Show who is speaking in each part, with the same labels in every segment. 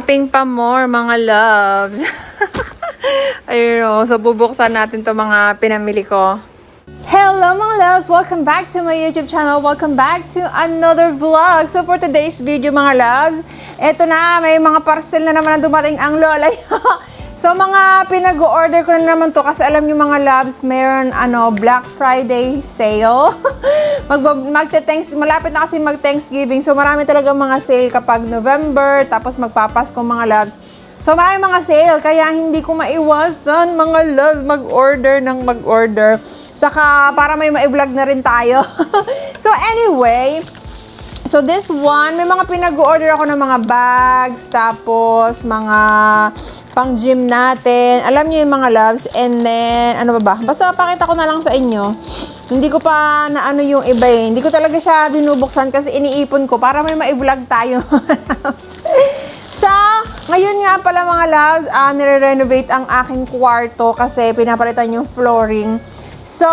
Speaker 1: Shopping pa more, mga loves. Ayun o. So, bubuksan natin to mga pinamili ko. Hello mga loves! Welcome back to my YouTube channel. Welcome back to another vlog. So for today's video mga loves, eto na, may mga parcel na naman na dumating ang lola. so mga pinag-order ko na naman to kasi alam nyo mga loves, mayroon ano, Black Friday sale. Mag magte-thanks, malapit na kasi mag-Thanksgiving. So marami talaga mga sale kapag November, tapos magpapasko mga loves. So, may mga sale, kaya hindi ko maiwasan, mga loves, mag-order ng mag-order. Saka, para may ma-vlog na rin tayo. so, anyway, so this one, may mga pinag-order ako ng mga bags, tapos mga pang-gym natin. Alam niyo yung mga loves, and then, ano ba ba? Basta pakita ko na lang sa inyo. Hindi ko pa na ano yung iba eh. Hindi ko talaga siya binubuksan kasi iniipon ko para may ma-vlog tayo. So, ngayon nga pala mga loves, uh, nire-renovate ang aking kwarto kasi pinapalitan yung flooring. So,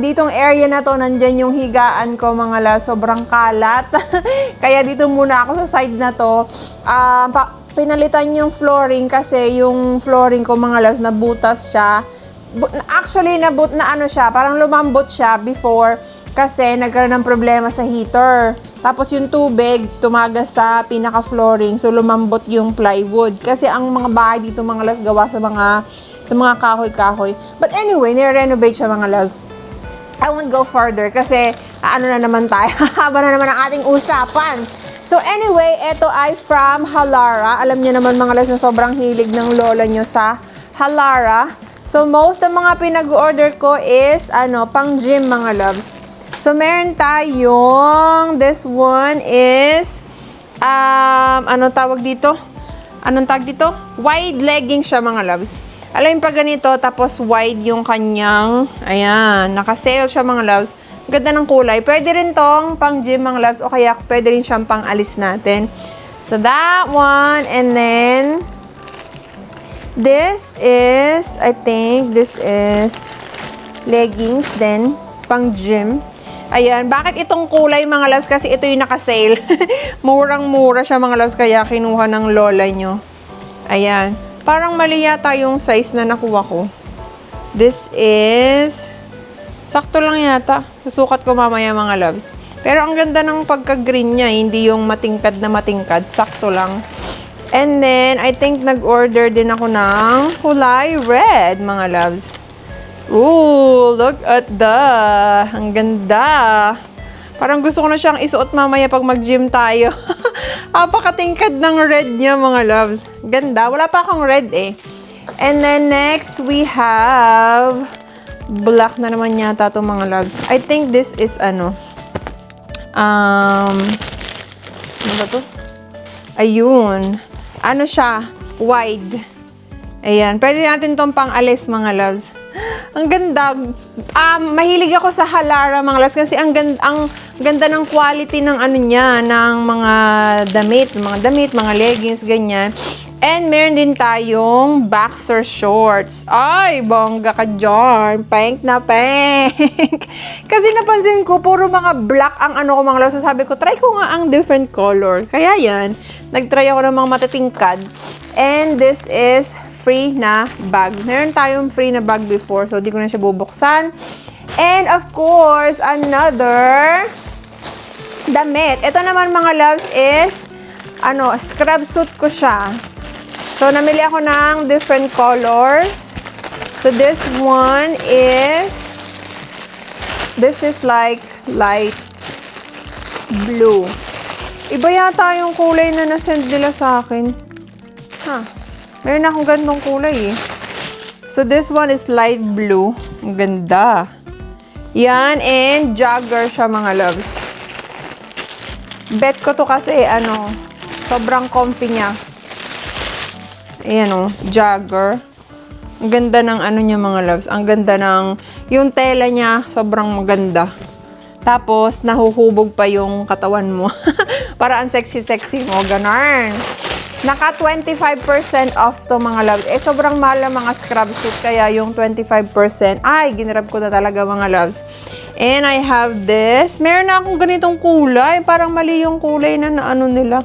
Speaker 1: ditong area na to, nandyan yung higaan ko mga loves, sobrang kalat. Kaya dito muna ako sa side na to. Ah, pa- pinalitan yung flooring kasi yung flooring ko mga loves, nabutas siya. Actually, nabut na ano siya, parang lumambot siya before kasi nagkaroon ng problema sa heater. Tapos yung tubig, tumagas sa pinaka-flooring. So, lumambot yung plywood. Kasi ang mga bahay dito, mga las, gawa sa mga sa mga kahoy-kahoy. But anyway, nire-renovate siya mga loves. I won't go further kasi ano na naman tayo. Haba na naman ang ating usapan. So anyway, ito ay from Halara. Alam niyo naman mga loves na sobrang hilig ng lola nyo sa Halara. So most ng mga pinag-order ko is ano, pang gym mga loves. So, meron tayong, this one is, um, ano tawag dito? Anong tawag dito? Wide legging siya mga loves. Alam yung pag ganito, tapos wide yung kanyang, ayan, naka-sale siya mga loves. Ganda ng kulay. Pwede rin tong pang gym mga loves o kaya pwede rin siyang pang alis natin. So, that one. And then, this is, I think, this is leggings then pang gym. Ayan, bakit itong kulay mga loves? Kasi ito yung naka-sale. Murang-mura siya mga loves, kaya kinuha ng lola nyo. Ayan. Parang mali yata yung size na nakuha ko. This is... Sakto lang yata. Susukat ko mamaya mga loves. Pero ang ganda ng pagka-green niya, hindi yung matingkad na matingkad. Sakto lang. And then, I think nag-order din ako ng kulay red, mga loves. Ooh, look at that. Ang ganda. Parang gusto ko na siyang isuot mamaya pag mag-gym tayo. Apakatingkad ng red niya, mga loves. Ganda. Wala pa akong red eh. And then next, we have black na naman yata to mga loves. I think this is ano. Um, ano ba to? Ayun. Ano siya? Wide. Ayan. Pwede natin tong pang alis, mga loves. Ang ganda. Um, mahilig ako sa Halara, mga loves, kasi ang ganda, ang ganda ng quality ng ano niya, ng mga damit, mga damit, mga leggings, ganyan. And meron din tayong boxer shorts. Ay, bongga ka dyan. Pink na pink. Kasi napansin ko, puro mga black ang ano ko mga loves. So sabi ko, try ko nga ang different color. Kaya yan, nag-try ako ng mga matatingkad. And this is free na bag. Meron tayong free na bag before, so di ko na siya bubuksan. And of course, another damit. Ito naman mga loves is, ano, scrub suit ko siya. So, namili ako ng different colors. So, this one is, this is like light blue. Iba yata yung kulay na nasend nila sa akin. Ha, meron akong gandong kulay eh. So, this one is light blue. Ang ganda. Yan, and jogger siya mga loves. Bet ko to kasi, ano, sobrang comfy niya. Ayan o, jogger. Ang ganda ng ano niya mga loves. Ang ganda ng, yung tela niya, sobrang maganda. Tapos, nahuhubog pa yung katawan mo. Para ang sexy-sexy mo, ganun. Naka 25% off to mga loves. Eh, sobrang mahal mga scrub suit. Kaya yung 25%, ay, ginrab ko na talaga mga loves. And I have this. Meron na akong ganitong kulay. Parang mali yung kulay na, na ano nila.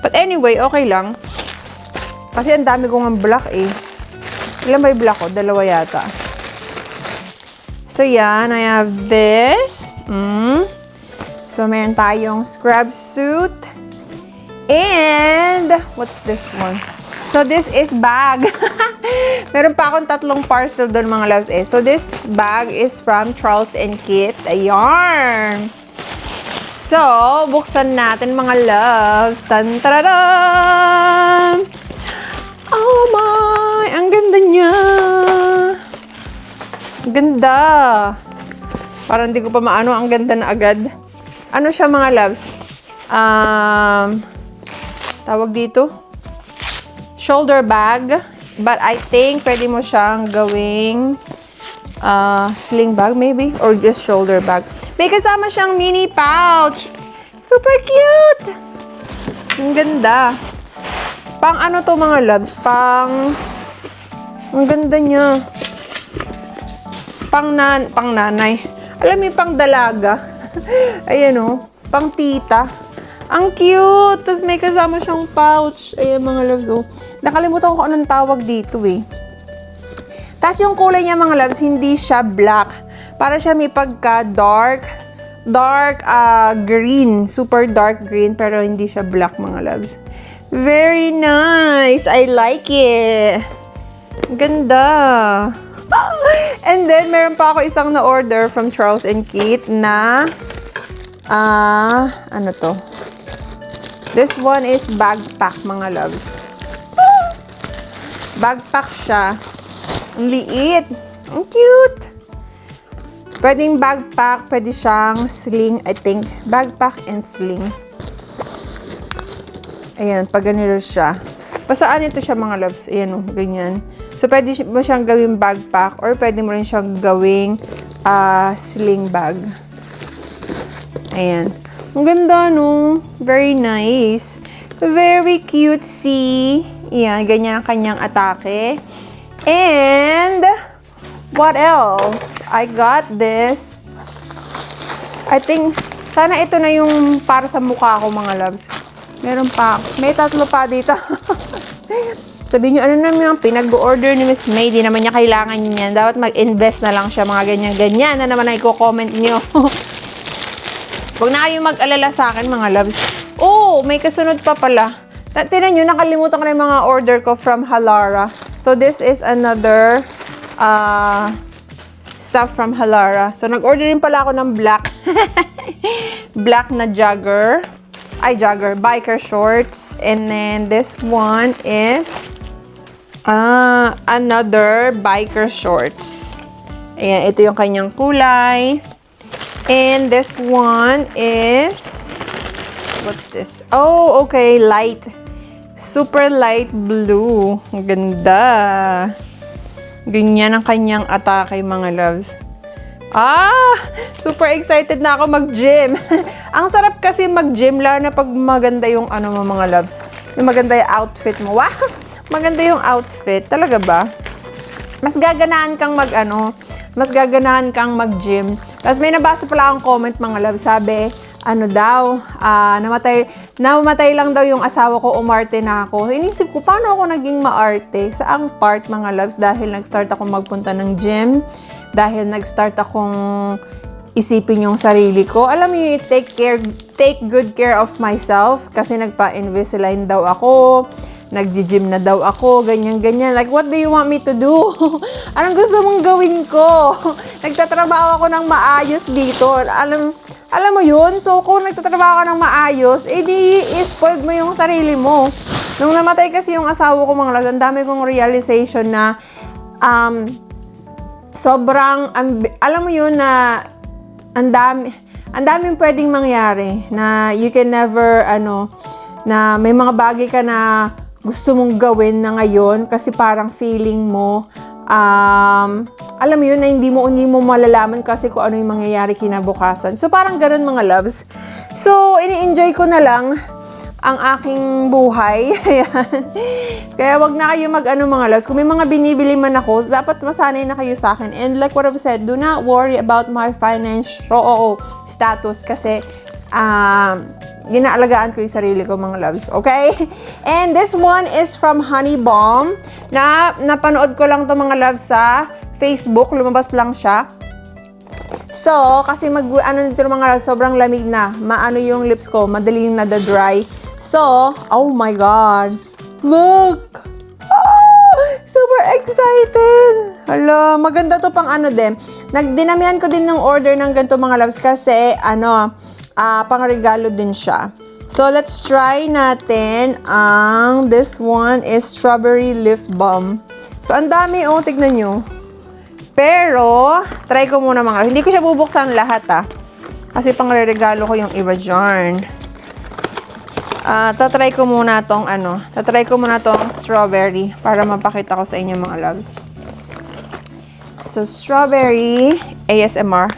Speaker 1: But anyway, okay lang. Kasi ang dami kong ang black eh. Ilan ba yung black ko? Dalawa yata. So, yan. I have this. Mm. So, meron tayong scrub suit. And, what's this one? So, this is bag. meron pa akong tatlong parcel doon mga loves eh. So, this bag is from Charles and Kit. Ayan. So, buksan natin mga loves. Tan tararam! Oh my! Ang ganda niya! Ganda! Parang hindi ko pa maano, ang ganda na agad. Ano siya mga loves? Um, tawag dito? Shoulder bag. But I think pwede mo siyang gawing uh, sling bag maybe? Or just shoulder bag. May kasama siyang mini pouch. Super cute! Ang ganda. Pang ano to mga loves? Pang... Ang ganda niya. Pang, nan pang nanay. Alam mo pang dalaga. Ayan o. Pang tita. Ang cute! Tapos may kasama siyang pouch. Ayan mga loves. Oh. Nakalimutan ko anong tawag dito eh. Tapos yung kulay niya mga loves, hindi siya black. Para siya may pagka dark, dark ah, green. Super dark green, pero hindi siya black mga loves. Very nice! I like it! Ganda! And then, meron pa ako isang na-order from Charles and Kate na, ah, ano to? This one is backpack, mga loves. Backpack siya. Ang liit. Ang cute. Pwedeng backpack, pwede siyang sling, I think. Backpack and sling. Ayan, pag ganito siya. Pasaan ito siya mga loves. Ayan o, ganyan. So, pwede mo siyang gawing backpack or pwede mo rin siyang gawing ah, sling bag. Ayan. Ang ganda, no? Very nice. Very cutesy. Ayan, ganyan ang kanyang atake. And, what else? I got this. I think, sana ito na yung para sa mukha ko, mga loves. Meron pa. May tatlo pa dito. Sabihin nyo, ano naman yung pinag-order ni Miss May, di naman niya kailangan niyan. Dapat mag-invest na lang siya, mga ganyan-ganyan na naman ang i-comment nyo. Huwag na kayo mag-alala sa akin, mga loves. Oh, may kasunod pa pala. Tinan nyo, nakalimutan ko na yung mga order ko from Halara. So, this is another uh, stuff from Halara. So, nag-order rin pala ako ng black. black na jogger. Ay, jogger. Biker shorts. And then, this one is ah another biker shorts. Ayan, ito yung kanyang kulay. And this one is, what's this? Oh, okay, light. Super light blue. Ganda. Ganyan ang kanyang atake, mga loves. Ah! Super excited na ako mag-gym. ang sarap kasi mag-gym, lalo na pag maganda yung ano mo, mga loves. Yung maganda yung outfit mo. Wow! Maganda yung outfit. Talaga ba? mas gaganahan kang mag ano, mas gaganahan kang mag-gym. Tapos may nabasa pala akong comment mga love, sabi, ano daw, ah, namatay, namatay lang daw yung asawa ko, umarte na ako. Inisip ko, paano ako naging maarte? Sa ang part mga loves, dahil nag-start ako magpunta ng gym, dahil nag-start akong isipin yung sarili ko. Alam yung take care, take good care of myself kasi nagpa-Invisalign daw ako nag-gym na daw ako, ganyan-ganyan. Like, what do you want me to do? Anong gusto mong gawin ko? Nagtatrabaho ako ng maayos dito. Alam, alam mo yun? So, kung nagtatrabaho ako ng maayos, eh di, spoiled mo yung sarili mo. Nung namatay kasi yung asawa ko, mga loves, ang dami kong realization na, um, sobrang, alam mo yun na, ang dami, ang daming pwedeng mangyari na you can never, ano, na may mga bagay ka na gusto mong gawin na ngayon kasi parang feeling mo, um, alam mo yun, na hindi mo, hindi mo malalaman kasi kung ano yung mangyayari kinabukasan. So, parang ganun mga loves. So, ini-enjoy ko na lang ang aking buhay. Kaya wag na kayo mag-ano mga loves. Kung may mga binibili man ako, dapat masanay na kayo sa akin. And like what I've said, do not worry about my financial status kasi um, ginaalagaan ko yung sarili ko mga loves. Okay? And this one is from Honey Bomb na napanood ko lang to mga loves sa Facebook. Lumabas lang siya. So, kasi mag, ano nito mga loves, sobrang lamig na. Maano yung lips ko, madaling na dry. So, oh my God. Look! Ah, super excited! Hala, maganda to pang ano din. Nagdinamihan ko din ng order ng ganito mga loves kasi ano, ah pang regalo din siya. So, let's try natin ang, this one is strawberry lip balm. So, ang dami, oh, tignan nyo. Pero, try ko muna mga, hindi ko siya bubuksan lahat ah. Kasi pang regalo ko yung iba dyan. Ah, tatry ko muna tong ano, tatry ko muna tong strawberry para mapakita ko sa inyo mga loves. So, strawberry ASMR.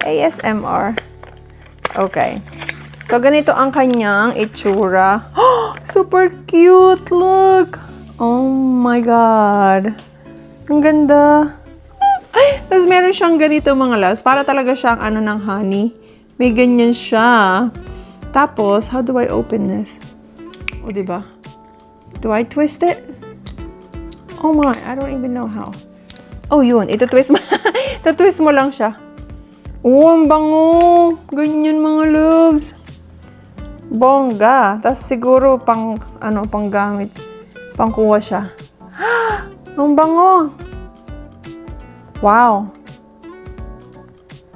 Speaker 1: ASMR. Okay. So, ganito ang kanyang itsura. Super cute! Look! Oh my God! Ang ganda! Ay! Tapos meron siyang ganito mga loves. Para talaga siyang ano ng honey. May ganyan siya. Tapos, how do I open this? O, di ba? Do I twist it? Oh my, I don't even know how. Oh, yun. Ito twist mo. Ito twist mo lang siya. Oh, ang bango. Ganyan mga loves. Bongga. Tapos siguro pang, ano, pang gamit. Pangkuha siya. ang bango. Wow.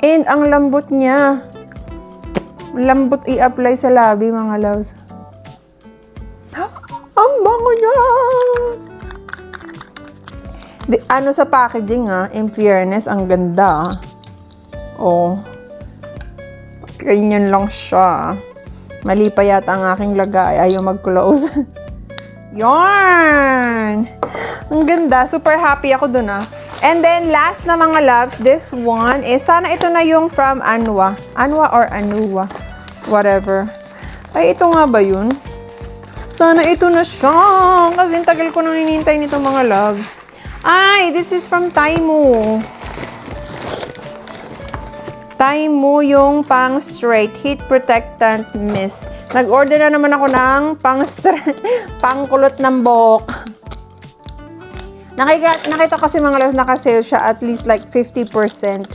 Speaker 1: And ang lambot niya. Lambot i-apply sa labi, mga loves. Ang bango niya! Di, ano sa packaging ah, in fairness, ang ganda ah. Oh. Ganyan lang siya. Mali pa yata ang aking lagay. Ayaw mag-close. Yarn! Ang ganda. Super happy ako dun ah. And then, last na mga loves, this one is, sana ito na yung from Anwa. Anwa or Anua. Whatever. Ay, ito nga ba yun? Sana ito na siya. Kasi tagal ko nang hinihintay nito mga loves. Ay, this is from Taimu. Taimu yung pang straight heat protectant mist. Nag-order na naman ako ng pang straight, pang kulot ng buhok. Nakita, nakita kasi mga loves, naka-sale siya at least like 50%.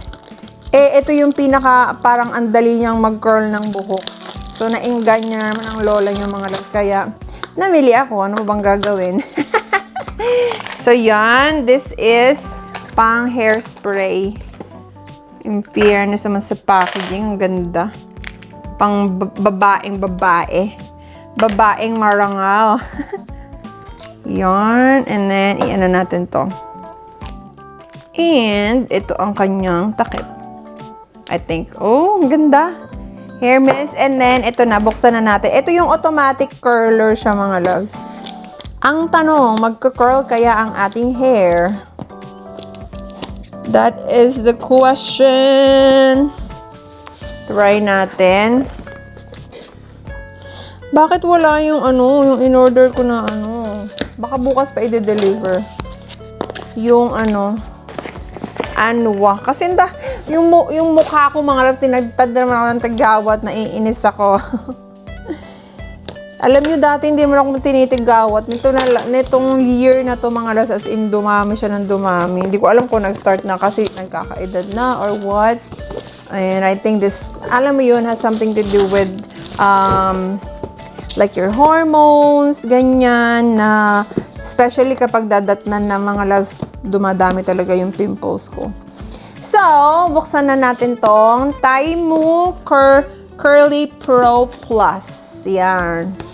Speaker 1: Eh, ito yung pinaka, parang andali niyang mag-curl ng buhok. So, nainggan niya naman ang lola niyo mga loves. Kaya, namili ako. Ano ba bang gagawin? so, yan. This is pang hairspray. In fairness naman sa packaging. Ang ganda. Pang ba- babaeng babae. Babaeng marangal. Yarn. And then, i-ano natin to. And, ito ang kanyang takip. I think. Oh, ang ganda. Hair mist. And then, ito na. Buksan na natin. Ito yung automatic curler siya, mga loves. Ang tanong, magka-curl kaya ang ating hair? That is the question. Try natin. Bakit wala yung ano, yung in-order ko na ano? Baka bukas pa i-deliver. Yung ano, anwa. Kasi da, yung, yung mukha ko mga loves, tinagtad na naman ng tagawat, naiinis ako. Alam nyo, dati hindi mo ako tinitigawat. Nito na, nitong year na to mga loves, as in dumami siya ng dumami. Hindi ko alam kung nag-start na kasi nagkakaedad na or what. And I think this, alam mo yun, has something to do with um, like your hormones, ganyan, na especially kapag dadatnan ng mga loves, dumadami talaga yung pimples ko. So, buksan na natin tong Taimu Cur Curly Pro Plus. Yan.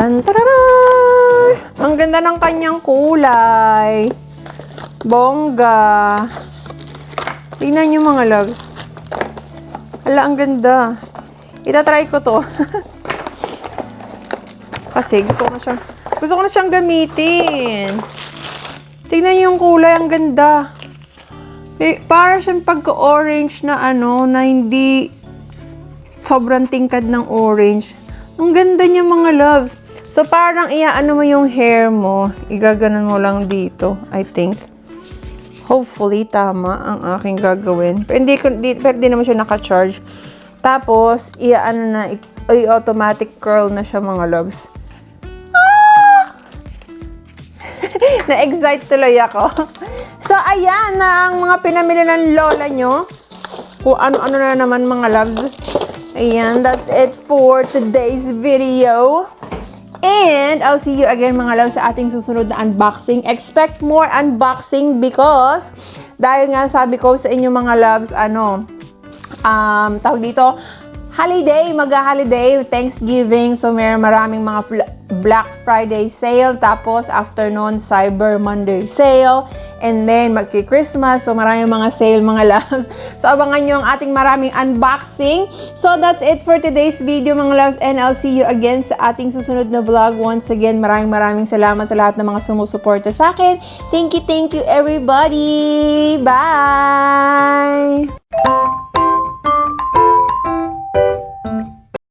Speaker 1: Tan Ang ganda ng kanyang kulay. Bongga. Tingnan nyo mga loves. Hala, ang ganda. Itatry ko to. Kasi gusto ko na siyang, gusto ko na siyang gamitin. Tingnan yung kulay, ang ganda. Eh, para siyang pagka-orange na ano, na hindi sobrang tingkad ng orange. Ang ganda niya mga loves. So, parang iaano mo yung hair mo, igaganon mo lang dito, I think. Hopefully, tama ang aking gagawin. Pero hindi, di, pero di naman siya naka-charge. Tapos, i-ano na, i- i-automatic curl na siya mga loves. Ah! Na-excite tuloy ako. So, ayan na ang mga pinamili ng lola nyo. Kung ano-ano na naman mga loves. Ayan, that's it for today's video. And I'll see you again mga loves sa ating susunod na unboxing. Expect more unboxing because dahil nga sabi ko sa inyo mga loves, ano, um, tawag dito, holiday, mag-holiday, Thanksgiving. So, may maraming mga Black Friday sale. Tapos, afternoon, Cyber Monday sale. And then, magki-Christmas. So, maraming mga sale, mga loves. So, abangan nyo ang ating maraming unboxing. So, that's it for today's video, mga loves. And I'll see you again sa ating susunod na vlog. Once again, maraming maraming salamat sa lahat ng mga sumusuporta sa akin. Thank you, thank you, everybody. Bye!